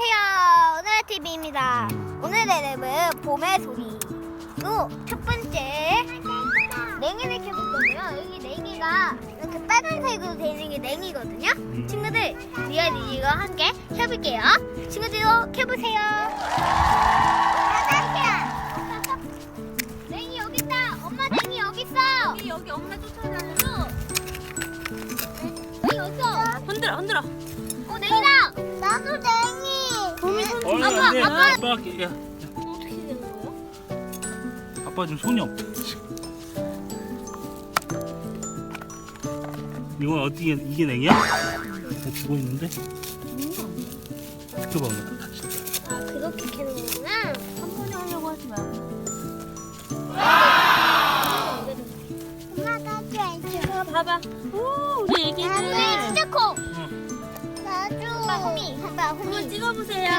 안녕하세요. 오늘의 TV입니다. 오늘의 랩은 봄의 소리로 첫 번째 냉이를 켜볼 건데요. 여기 냉이가 이렇게 빨간색으로 되어 있는 게 냉이거든요. 친구들, 리아 리가 함께 켜볼게요. 친구들도 켜보세요. 냉이 여기 있다. 엄마 냉이 여기 있어. 여기 엄마 쫓아다녀서 냉이 어디 있어? 흔들어 흔들어 어 냉이다. 나도 냉이. 봄이 손 어이 아빠, 안돼 아빠. 아빠 할게 야 어떻게 되는 거예요? 아빠 지금 손이 없어 이건 어떻게 이게 냉이야? 다 죽어 있는데 그 봐봐 다 진짜 아 그렇게 켜는 거구나. 한 번에 하려고 하지 말고 엄마 나도 해줘. 봐봐 오 우리 애기들 한번. 찍어보세요.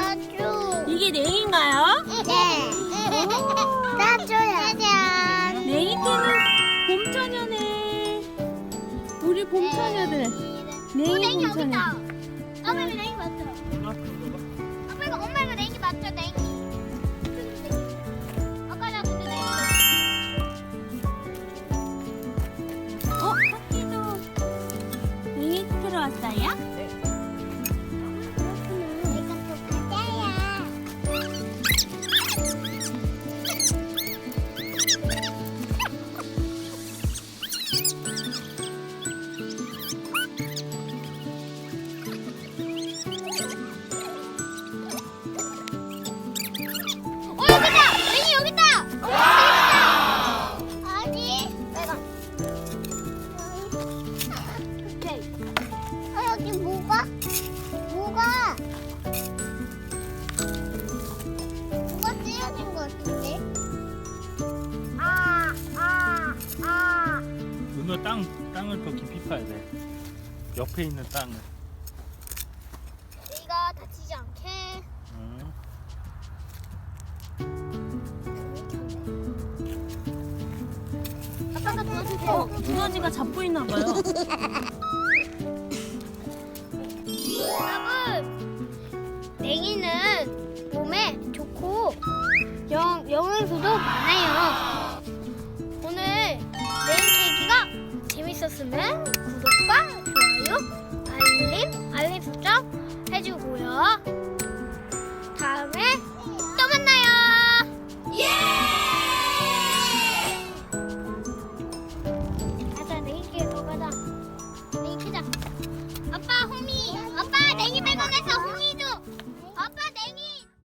이게 냉인가요? 네. 나도 짜잔. 냉이끼는 봄처녀네 우리 봄처녀들 냉이 냉이 봄처녀 있다. 아빠 이거 냉이 맞죠? 아빠 이거 엄마 이거 냉이 맞죠? 냉이. 아까 나 근데 냉이. 어? 냉이 들어왔어요? 땅 땅을 더 깊이 파야 돼 옆에 있는 땅을 우리가 다치지 않게. 응. 아빠가 도와주세요. 어? 두더지가 잡고 있나 봐요 여러분, 냉이는 몸에 좋고 영, 영양소도 많아요. 재밌었으면 구독과 좋아요, 알림, 알림 설정 해주고요.